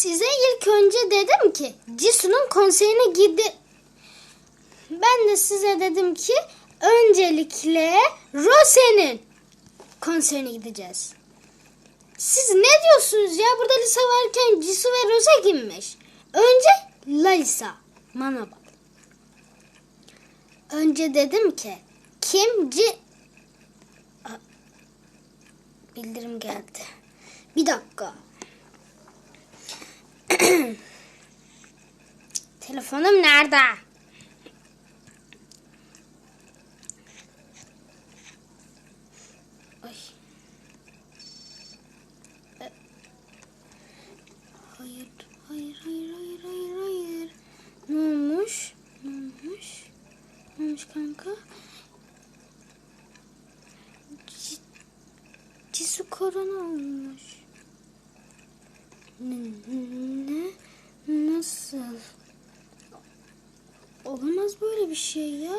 Size ilk önce dedim ki Jisoo'nun konserine gidi. Ben de size dedim ki öncelikle Rose'nin konserine gideceğiz. Siz ne diyorsunuz ya? Burada Lisa varken Jisoo ve Rose kimmiş? Önce Lalisa. Bana. Önce dedim ki kim. Aa, Bildirim geldi. Bir dakika. Telefonum nerede? Ay. E- Hayır, hayır, hayır, hayır, hayır, hayır. Ne olmuş? Ne olmuş? Ne olmuş kanka? Cisu korona olmuş. Ne? ne? Nasıl? Olamaz böyle bir şey ya.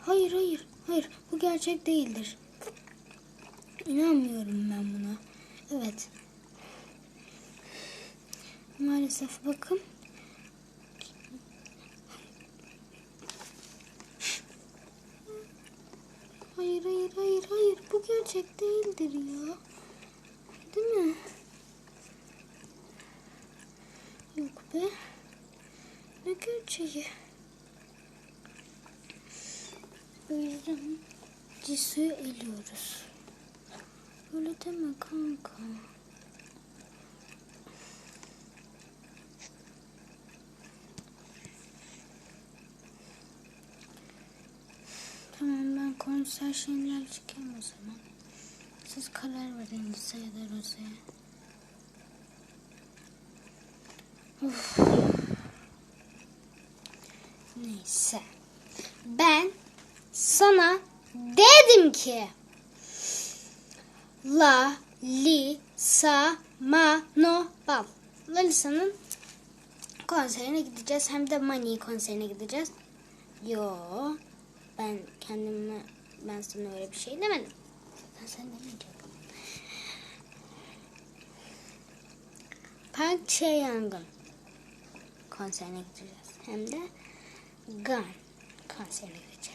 Hayır hayır hayır bu gerçek değildir. İnanmıyorum ben buna. Evet. Maalesef bakın. Hayır hayır hayır hayır bu gerçek değildir ya. Değil mi? Yok be. Ne gerçeği? O yüzden Cisu'yu eliyoruz. Öyle deme kanka. Tamam ben konser şeyinden çıkayım o zaman. Siz karar verin Lisa'ya da Rose'ye. Of. Neyse. Ben sana dedim ki La Li Sa Ma No Bal. Lalisa'nın konserine gideceğiz. Hem de Mani konserine gideceğiz. Yo. Ben kendime ben sana öyle bir şey demedim. Ben sen demeyecektim. Park Chae-young'un konserine gideceğiz. Hem de Gun konserine gideceğiz.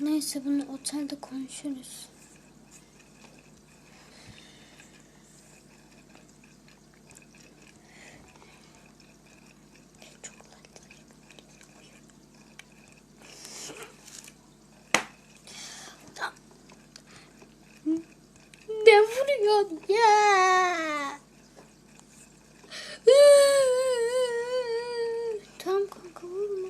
Neyse bunu otelde konuşuruz. Ne vuruyorsun ya? Tamam kanka vurma.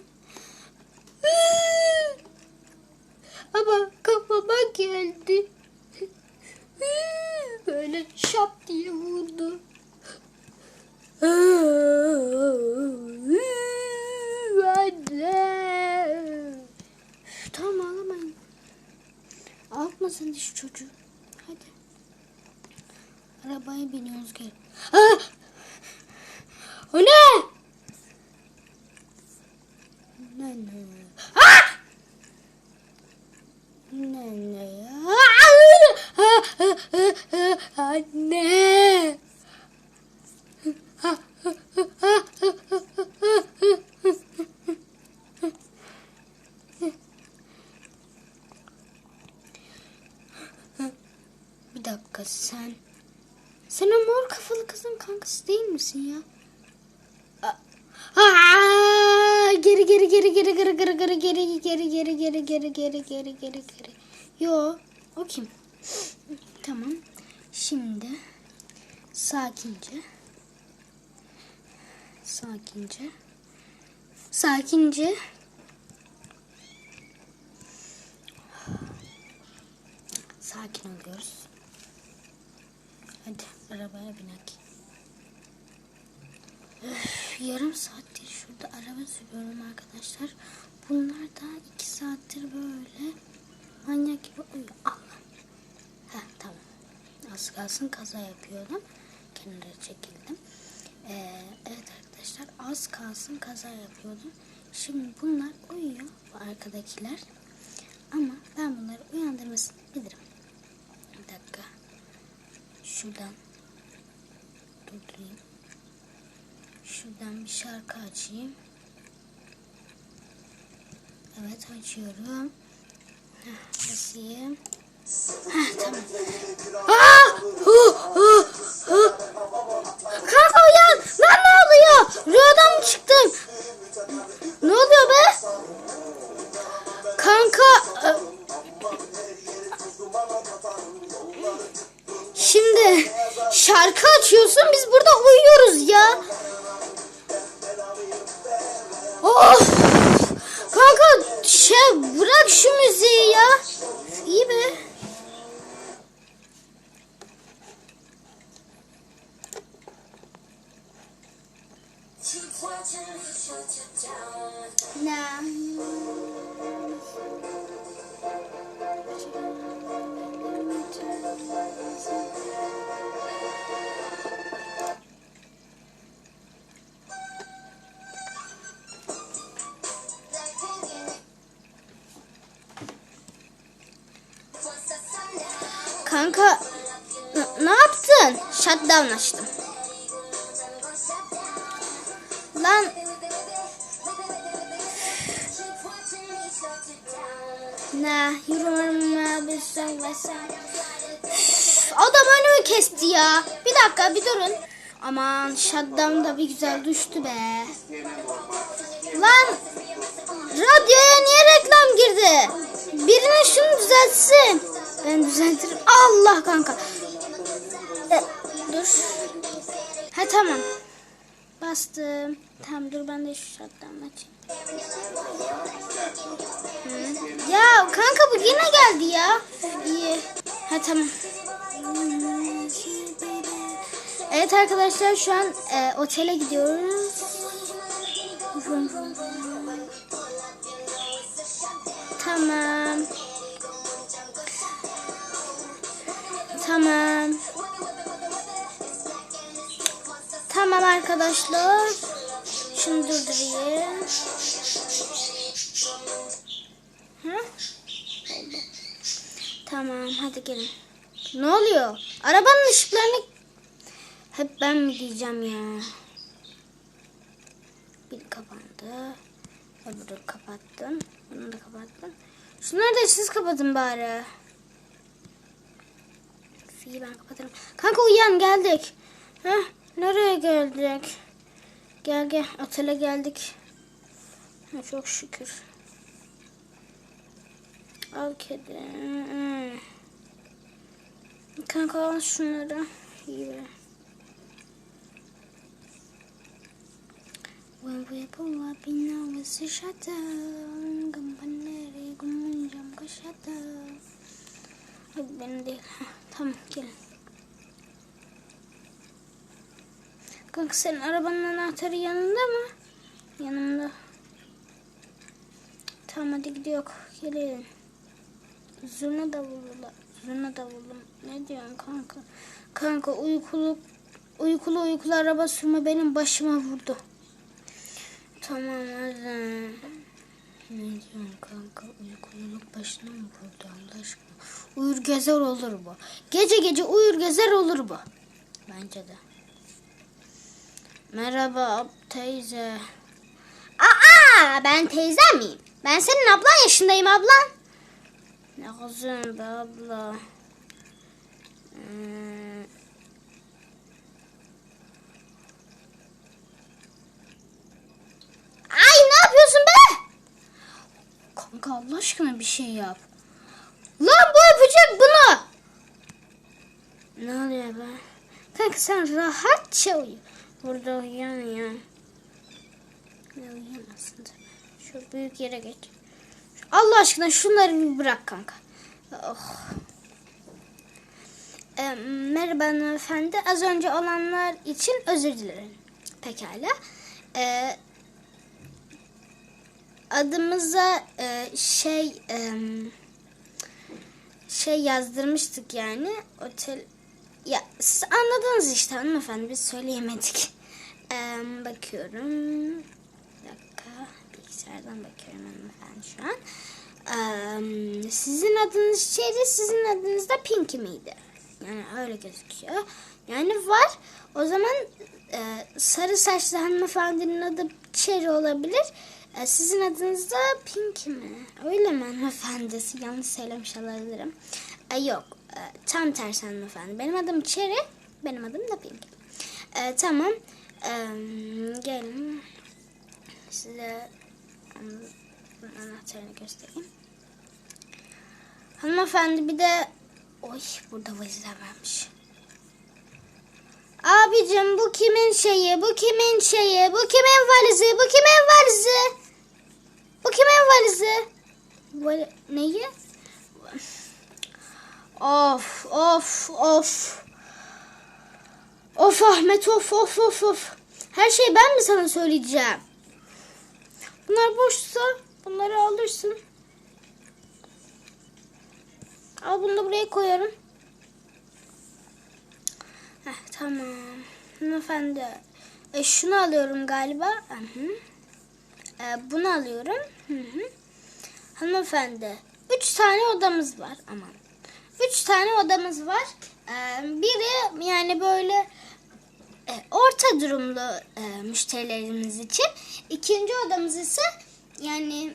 Ama kafama geldi. Böyle şap diye vurdu. Anne. Tamam ağlamayın. Ağlatma sen de şu çocuğu. Hadi. Arabaya biniyoruz gel. Ah! O ne? Ne ne? Geri geri geri geri geri. Yo, o kim? Tamam. Şimdi sakince sakince sakince sakin oluyoruz. Hadi arabaya binek. Öf, yarım saattir şurada araba sürüyorum arkadaşlar. Bunlar da saattir böyle manyak gibi uyuyor. Allah. Heh, tamam. Az kalsın kaza yapıyordum. Kenara çekildim. Ee, evet arkadaşlar az kalsın kaza yapıyordum. Şimdi bunlar uyuyor bu arkadakiler. Ama ben bunları uyandırmasını bilirim. Bir dakika. Şuradan durdurayım. Şuradan bir şarkı açayım. Evet açıyorum. Basayım. Heh, tamam. Aa! Hu, hu, hu. Uyan. Lan ne oluyor? Rüyadan mı çıktım? Ne oluyor be? Kanka e, Şimdi şarkı açıyorsun biz burada uyuyoruz ya. Of! Şey bırak şu müziği ya. İyi be. Ne? Kanka ne yaptın? Shutdown açtım. Lan ne yürüyorum bir Adam önümü kesti ya. Bir dakika bir durun. Aman shutdown da bir güzel düştü be. Lan radyoya niye reklam girdi? Birine şunu düzeltsin. Ben düzeltirim. Allah kanka. E, dur. Ha tamam. Bastım. Tamam dur ben de şu shutdown açayım. Hı. Ya kanka bu yine geldi ya. İyi. Ha tamam. Evet arkadaşlar şu an e, otele gidiyoruz. Tamam. Tamam. Tamam arkadaşlar. Şunu durdurayım. Hı? Tamam hadi gelin. Ne oluyor? Arabanın ışıklarını hep ben mi diyeceğim ya? Bir kapandı. Öbürü kapattım. Bunu da kapattım. Şunları da siz kapatın bari. İyi ben kapatırım. Kanka uyan geldik. Heh, nereye geldik? Gel gel otele geldik. Ha, çok şükür. Al kedi. Hmm. Kanka al şunları. İyi. When we pull up in our shutdown, kampaneri kumunjam kaşata. Ay benim değil. Tamam gelin. Kanka senin arabanın anahtarı yanında mı? Yanımda. Tamam hadi gidiyor. Gelin. Zurna davullu. Zurna davullu. Ne diyorsun kanka? Kanka uykulu uykulu uykulu araba sürme benim başıma vurdu. Tamam hadi. Ne diyorsun kanka? Uykululuk başına mı vurdu Allah aşkına? Uyur gezer olur bu. Gece gece uyur gezer olur bu. Bence de. Merhaba teyze. Aa ben teyze miyim? Ben senin ablan yaşındayım ablan. Ne kızım be abla. Hmm. Ay ne yapıyorsun be? Kanka Allah aşkına bir şey yap. Lan bu öpecek bunu. Ne oluyor be? Kanka sen rahatça uyu. Burada uyan ya. Ne uyuyamazsın. Şu büyük yere geç. Allah aşkına şunları bir bırak kanka. Oh. Ee, merhaba hanımefendi. Az önce olanlar için özür dilerim. Pekala. Ee, adımıza e, şey e, şey yazdırmıştık yani. Otel ya siz anladınız işte hanımefendi biz söyleyemedik. Ee, bakıyorum. Bir dakika. Bilgisayardan bakıyorum hanımefendi şu an. Ee, sizin adınız şeydi, sizin adınız da Pinky miydi? Yani öyle gözüküyor. Yani var. O zaman e, sarı saçlı hanımefendinin adı Cherry olabilir. E, sizin adınız da Pink mi? Öyle mi hanımefendisi? Yanlış söylemiş olabilirim. E, yok. E, tam tersi hanımefendi. Benim adım Cherry. Benim adım da Pink. E, tamam. E, gelin. Size an- anahtarını göstereyim. Hanımefendi bir de oy burada valizler varmış. Abicim bu kimin şeyi? Bu kimin şeyi? Bu kimin valizi? Bu kimin valizi? Bu kimin valizi? Vali neyi? Of of of. Of Ahmet of of of of. Her şeyi ben mi sana söyleyeceğim? Bunlar boşsa bunları alırsın. Al bunu da buraya koyarım. Heh, tamam. Hanımefendi. E, şunu alıyorum galiba. Hı hı. E, bunu alıyorum. Hı hı. Hanımefendi. Üç tane odamız var. Aman. Üç tane odamız var. E, biri yani böyle e, orta durumlu e, müşterilerimiz için. İkinci odamız ise yani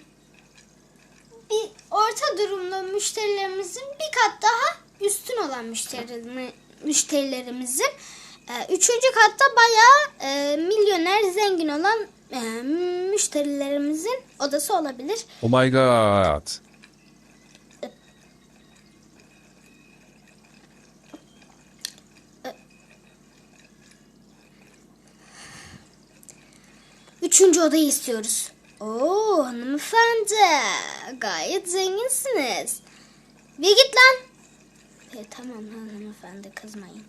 bir orta durumlu müşterilerimizin bir kat daha üstün olan müşterimi, müşterilerimizin e, üçüncü katta bayağı e, milyoner zengin olan e, müşterilerimizin odası olabilir. Oh my god. Üçüncü odayı istiyoruz. Oo hanımefendi gayet zenginsiniz. Bir git lan. E, tamam hanımefendi kızmayın.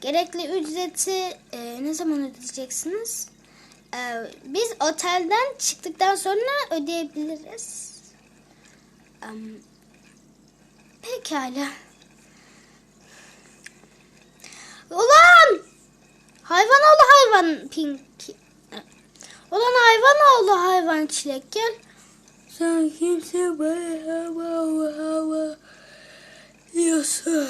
Gerekli ücreti e, ne zaman ödeyeceksiniz? E, biz otelden çıktıktan sonra ödeyebiliriz. Am, pekala. Ulan! Hayvan oğlu hayvan Pinky. Ulan hayvan oğlu hayvan çilek gel. Sen kimse bana hava hava diyorsun.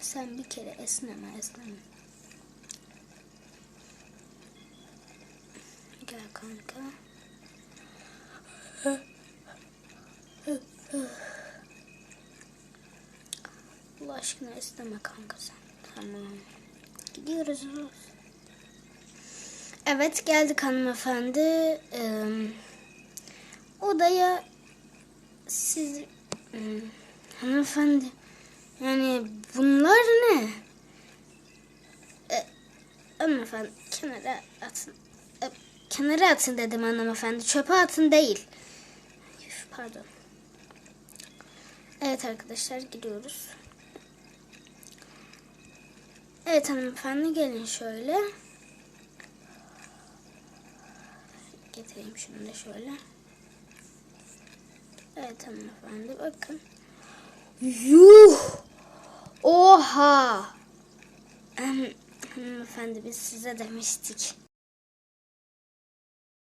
Sen bir kere esneme esneme. Gel kanka. Allah aşkına esneme kanka sen. Tamam. Gidiyoruz. Evet geldik hanımefendi. Ee, odaya siz Hmm, hanımefendi yani bunlar ne? Ee, hanımefendi kenara atın. Kenara atın dedim hanımefendi. Çöpe atın değil. Pardon. Evet arkadaşlar gidiyoruz. Evet hanımefendi gelin şöyle. Getireyim şunu da şöyle. Evet hanımefendi bakın. Yuh! Oha! Hanımefendi biz size demiştik.